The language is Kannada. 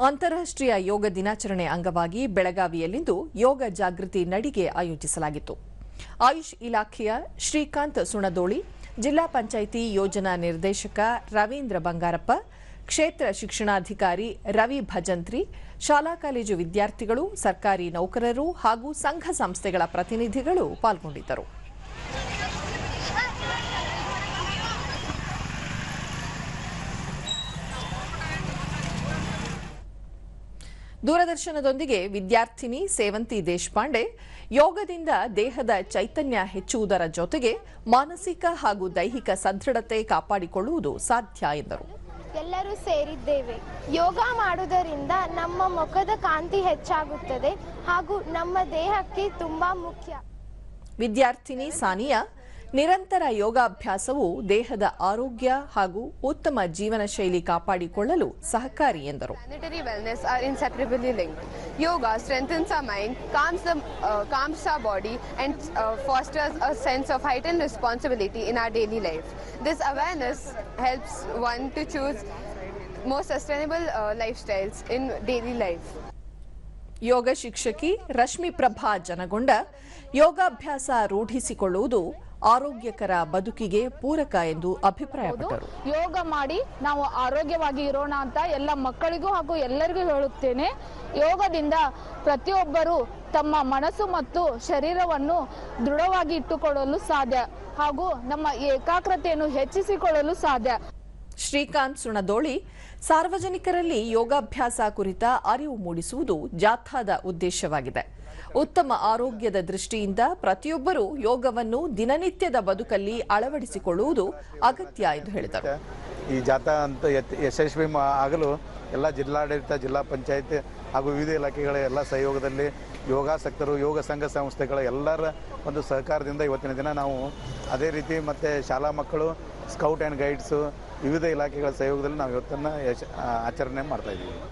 ಅಂತಾರಾಷ್ಟ್ರೀಯ ಯೋಗ ದಿನಾಚರಣೆ ಅಂಗವಾಗಿ ಬೆಳಗಾವಿಯಲ್ಲಿಂದು ಯೋಗ ಜಾಗೃತಿ ನಡಿಗೆ ಆಯೋಜಿಸಲಾಗಿತ್ತು. ಆಯುಷ್ ಇಲಾಖೆಯ ಶ್ರೀಕಾಂತ್ ಸುಣದೋಳಿ, ಜಿಲ್ಲಾ ಪಂಚಾಯಿತಿ ಯೋಜನಾ ನಿರ್ದೇಶಕ ರವೀಂದ್ರ ಬಂಗಾರಪ್ಪ, ಕ್ಷೇತ್ರ ಶಿಕ್ಷಣಾಧಿಕಾರಿ ರವಿ ಭಜಂತ್ರಿ, ಶಾಲಾ ಕಾಲೇಜು ವಿದ್ಯಾರ್ಥಿಗಳು, ಸರ್ಕಾರಿ ನೌಕರರು ಹಾಗೂ ಸಂಘ ಸಂಸ್ಥೆಗಳ ಪ್ರತಿನಿಧಿಗಳು ಪಾಲ್ಗೊಂಡಿದ್ದರು. ದೂರದರ್ಶನದೊಂದಿಗೆ ವಿದ್ಯಾರ್ಥಿನಿ ಸೇವಂತಿ ದೇಶಪಾಂಡೆ ಯೋಗದಿಂದ ದೇಹದ ಚೈತನ್ಯ ಹೆಚ್ಚುವುದರ ಜೊತೆಗೆ ಮಾನಸಿಕ ಹಾಗೂ ದೈಹಿಕ ಸದೃಢತೆ ಕಾಪಾಡಿಕೊಳ್ಳುವುದು ಸಾಧ್ಯ ಎಂದರು. ಎಲ್ಲರೂ ಸೇರಿದ್ದೇವೆ. ಯೋಗ ಮಾಡುವುದರಿಂದ ನಮ್ಮ ಮುಖದ ಕಾಂತಿ ಹೆಚ್ಚಾಗುತ್ತದೆ ಹಾಗೂ ನಮ್ಮ ದೇಹಕ್ಕೆ ತುಂಬಾ ಮುಖ್ಯ. ವಿದ್ಯಾರ್ಥಿನಿ ಸಾನಿಯಾ ನಿರಂತರ ಯೋಗಾಭ್ಯಾಸವು ದೇಹದ ಆರೋಗ್ಯ ಹಾಗೂ ಉತ್ತಮ ಜೀವನ ಶೈಲಿ ಕಾಪಾಡಿಕೊಳ್ಳಲು ಸಹಕಾರಿ ಎಂದರು. Yoga strengthens a mind calms calms a body and fosters a sense of height responsibility in our daily life this awareness helps one to choose more sustainable life styles in daily life ಯೋಗ ಶಿಕ್ಷಕಿ ರಶ್ಮಿ ಪ್ರಭಾ ಜನಗೊಂಡ ಯೋಗಾಭ್ಯಾಸ ರೂಢಿಸಿಕೊಳ್ಳುವುದು ಆರೋಗ್ಯಕರ ಬದುಕಿಗೆ ಪೂರಕ ಎಂದು ಅಭಿಪ್ರಾಯಪಟ್ಟರು. ಯೋಗ ಮಾಡಿ ನಾವು ಆರೋಗ್ಯವಾಗಿ ಇರೋಣ ಅಂತ ಎಲ್ಲ ಮಕ್ಕಳಿಗೂ ಹಾಗೂ ಎಲ್ಲರಿಗೂ ಹೇಳುತ್ತೇನೆ. ಯೋಗದಿಂದ ಪ್ರತಿಯೊಬ್ಬರು ತಮ್ಮ ಮನಸ್ಸು ಮತ್ತು ಶರೀರವನ್ನು ದೃಢವಾಗಿ ಇಟ್ಟುಕೊಳ್ಳಲು ಸಾಧ್ಯ ಹಾಗೂ ನಮ್ಮ ಏಕಾಗ್ರತೆಯನ್ನು ಹೆಚ್ಚಿಸಿಕೊಳ್ಳಲು ಸಾಧ್ಯ. ಶ್ರೀಕಾಂತ್ ಸುಣದೋಳಿ, ಸಾರ್ವಜನಿಕರಲ್ಲಿ ಯೋಗಾಭ್ಯಾಸ ಕುರಿತ ಅರಿವು ಮೂಡಿಸುವುದು ಜಾಥಾದ ಉದ್ದೇಶವಾಗಿದೆ. ಉತ್ತಮ ಆರೋಗ್ಯದ ದೃಷ್ಟಿಯಿಂದ ಪ್ರತಿಯೊಬ್ಬರೂ ಯೋಗವನ್ನು ದಿನನಿತ್ಯದ ಬದುಕಲ್ಲಿ ಅಳವಡಿಸಿಕೊಳ್ಳುವುದು ಅಗತ್ಯ ಎಂದು ಹೇಳಿದರು. ಈ ಜಾಥಾ ಅಂತ ಯಶಸ್ವಿ ಆಗಲು ಎಲ್ಲ ಜಿಲ್ಲಾಡಳಿತ, ಜಿಲ್ಲಾ ಪಂಚಾಯತ್ ಹಾಗೂ ವಿವಿಧ ಇಲಾಖೆಗಳ ಎಲ್ಲ ಸಹಯೋಗದಲ್ಲಿ ಯೋಗಾಸಕ್ತರು, ಯೋಗ ಸಂಘ ಸಂಸ್ಥೆಗಳ ಎಲ್ಲರ ಒಂದು ಸಹಕಾರದಿಂದ ಇವತ್ತಿನ ದಿನ ನಾವು ಅದೇ ರೀತಿ ಮತ್ತು ಶಾಲಾ ಮಕ್ಕಳು ಸ್ಕೌಟ್ ಆ್ಯಂಡ್ ಗೈಡ್ಸು ವಿವಿಧ ಇಲಾಖೆಗಳ ಸಹಯೋಗದಲ್ಲಿ ನಾವು ಇವತ್ತನ್ನು ಯಶ ಆಚರಣೆ ಮಾಡ್ತಾ ಇದ್ದೀವಿ.